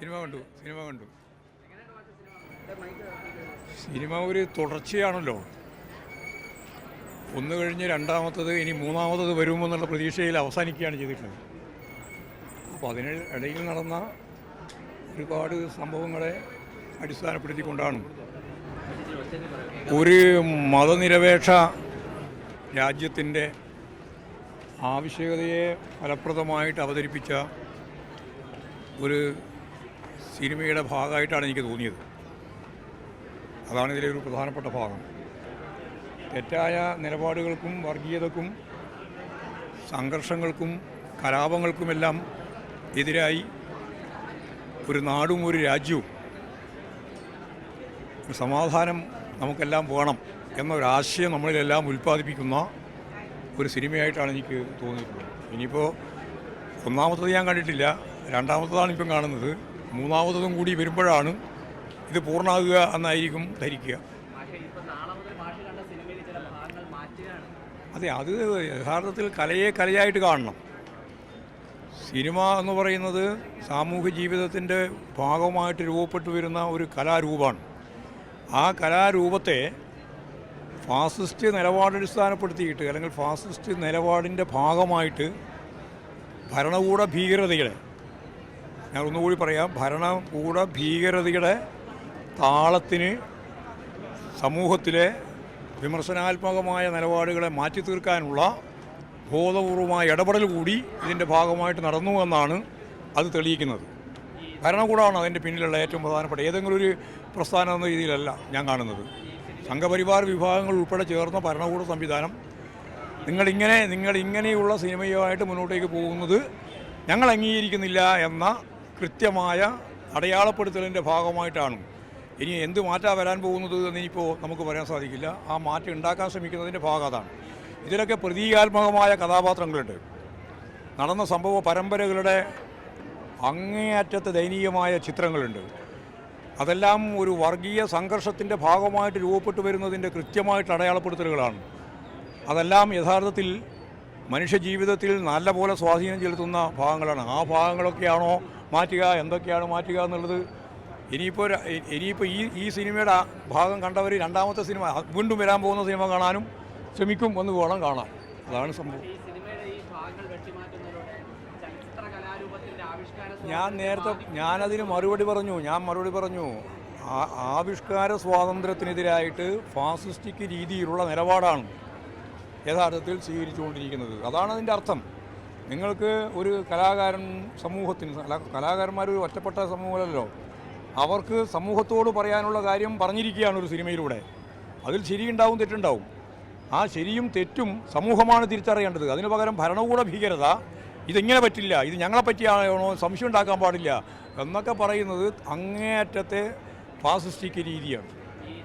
Cinema കണ്ടു cinema കണ്ടു. Cinema ഒരു തുടർച്ചയാണല്ലോ. ഒന്ന് കഴിഞ്ഞ് രണ്ടാമത്തത് ഇനി മൂന്നാമത്തത് വരുമെന്നുള്ള പ്രതീക്ഷയിൽ അവസാനിക്കുകയാണ് ചെയ്തിട്ടുള്ളത്. അപ്പോൾ അതിന് ഇടയിൽ നടന്ന ഒരുപാട് സംഭവങ്ങളെ അടിസ്ഥാനപ്പെടുത്തിക്കൊണ്ടാണ്. ഒരു മതനിരപേക്ഷ രാജ്യത്തിന്റെ ആവശ്യകതയെ ഫലപ്രദമായിട്ട് അവതരിപ്പിച്ച ഒരു സിനിമയുടെ ഭാഗമായിട്ടാണ് എനിക്ക് തോന്നിയത്. അതാണ് ഇതിലെ ഒരു പ്രധാനപ്പെട്ട ഭാഗം. തെറ്റായ നിലപാടുകൾക്കും വർഗീയതക്കും സംഘർഷങ്ങൾക്കും കലാപങ്ങൾക്കുമെല്ലാം എതിരായി ഒരു നാടും ഒരു രാജ്യവും സമാധാനം നമുക്കെല്ലാം വേണം എന്നൊരാശയം നമ്മളിലെല്ലാം ഉൽപ്പാദിപ്പിക്കുന്ന ഒരു സിനിമയായിട്ടാണ് എനിക്ക് തോന്നിയിട്ടുള്ളത്. ഇനിയിപ്പോൾ ഒന്നാമത്തത് ഞാൻ കണ്ടിട്ടില്ല രണ്ടാമത്തതാണ് ഇപ്പം കാണുന്നത്. മൂന്നാമത്തതും കൂടി വരുമ്പോഴാണ് ഇത് പൂർണമാകുക എന്നായിരിക്കും ധരിക്കുക. അതെ അത് യഥാർത്ഥത്തിൽ കലയെ കലയായിട്ട് കാണണം. സിനിമ എന്ന് പറയുന്നത് സാമൂഹ്യ ജീവിതത്തിന്റെ ഭാഗമായിട്ട് രൂപപ്പെട്ടു വരുന്ന ഒരു കലാരൂപമാണ്. ആ കലാരൂപത്തെ ഫാസിസ്റ്റ് നിലപാടടിസ്ഥാനപ്പെടുത്തിയിട്ട് അല്ലെങ്കിൽ ഫാസിസ്റ്റ് നിലപാടിന്റെ ഭാഗമായിട്ട് ഭരണകൂട ഭീകരതയുടെ ഞാൻ ഒന്നുകൂടി പറയാം. ഭരണകൂട ഭീകരതയുടെ താളത്തിന് സമൂഹത്തിലെ വിമർശനാത്മകമായ നിലപാടുകളെ മാറ്റി തീർക്കാനുള്ള ബോധപൂർവമായ ഇടപെടൽ കൂടി ഇതിന്റെ ഭാഗമായിട്ട് നടന്നു എന്നാണ് അത് തെളിയിക്കുന്നത്. ഭരണകൂടമാണ് അതിന്റെ പിന്നിലുള്ള ഏറ്റവും പ്രധാനപ്പെട്ട ഏതെങ്കിലും ഒരു പ്രസ്ഥാനം എന്ന രീതിയിലല്ല ഞാൻ കാണുന്നത്. സംഘപരിവാർ വിഭാഗങ്ങൾ ഉൾപ്പെടെ ചേർന്ന ഭരണകൂട സംവിധാനം നിങ്ങളിങ്ങനെ നിങ്ങളിങ്ങനെയുള്ള സിനിമയുമായിട്ട് മുന്നോട്ടേക്ക് പോകുന്നത് ഞങ്ങൾ അംഗീകരിക്കുന്നില്ല എന്ന കൃത്യമായ അടയാളപ്പെടുത്തലിന്റെ ഭാഗമായിട്ടാണ്. ഇനി എന്ത് മാറ്റാ വരാൻ പോകുന്നത് എന്നിപ്പോൾ നമുക്ക് പറയാൻ സാധിക്കില്ല. ആ മാറ്റം ഉണ്ടാക്കാൻ ശ്രമിക്കുന്നതിന്റെ ഭാഗം അതാണ്. ഇതിലൊക്കെ പ്രതീകാത്മകമായ കഥാപാത്രങ്ങളുണ്ട്. നടന്ന സംഭവ പരമ്പരകളുടെ അങ്ങേയറ്റത്തെ ദയനീയമായ ചിത്രങ്ങളുണ്ട്. അതെല്ലാം ഒരു വർഗീയ സംഘർഷത്തിന്റെ ഭാഗമായിട്ട് രൂപപ്പെട്ടു വരുന്നതിന്റെ കൃത്യമായിട്ട് അടയാളപ്പെടുത്തലുകളാണ്. അതെല്ലാം യഥാർത്ഥത്തിൽ മനുഷ്യ ജീവിതത്തിൽ നല്ലപോലെ സ്വാധീനം ചെലുത്തുന്ന ഭാഗങ്ങളാണ്. ആ ഭാഗങ്ങളൊക്കെയാണോ മാറ്റുക എന്തൊക്കെയാണ് മാറ്റുക എന്നുള്ളത് ഇനിയിപ്പോൾ ഇനിയിപ്പോൾ ഈ ഈ സിനിമയുടെ ഭാഗം കണ്ടവർ രണ്ടാമത്തെ സിനിമ വീണ്ടും വരാൻ പോകുന്ന സിനിമ കാണാനും ശ്രമിക്കും ഒന്ന് വേണം കാണാം അതാണ് സംഭവം. ഞാൻ നേരത്തെ ഞാനതിന് മറുപടി പറഞ്ഞു ഞാൻ മറുപടി പറഞ്ഞു. ആ ആവിഷ്കാര സ്വാതന്ത്ര്യത്തിനെതിരായിട്ട് ഫാസിസ്റ്റിക് രീതിയിലുള്ള നിലപാടാണ് യഥാർത്ഥത്തിൽ സ്വീകരിച്ചുകൊണ്ടിരിക്കുന്നത്. അതാണ് അതിന്റെ അർത്ഥം. നിങ്ങൾക്ക് ഒരു കലാകാരൻ സമൂഹത്തിന് കലാ- കലാകാരന്മാർ ഒരു ഒറ്റപ്പെട്ട സമൂഹമല്ലല്ലോ. അവർക്ക് സമൂഹത്തോട് പറയാനുള്ള കാര്യം പറഞ്ഞിരിക്കുകയാണ് ഒരു സിനിമയിലൂടെ. അതിൽ ശരിയുണ്ടാവും തെറ്റുണ്ടാവും. ആ ശരിയും തെറ്റും സമൂഹമാണ് തിരിച്ചറിയേണ്ടത്. അതിനു പകരം ഭരണകൂട ഭീകരത ഇതെങ്ങനെ പറ്റില്ല. ഇത് ഞങ്ങളെ പറ്റിയാണോ? സംശയം ഉണ്ടാക്കാൻ പാടില്ല. എന്നൊക്കെ പറയുന്നത് അങ്ങേയറ്റത്തെ ഫാസിസ്റ്റിക് രീതിയാണ്.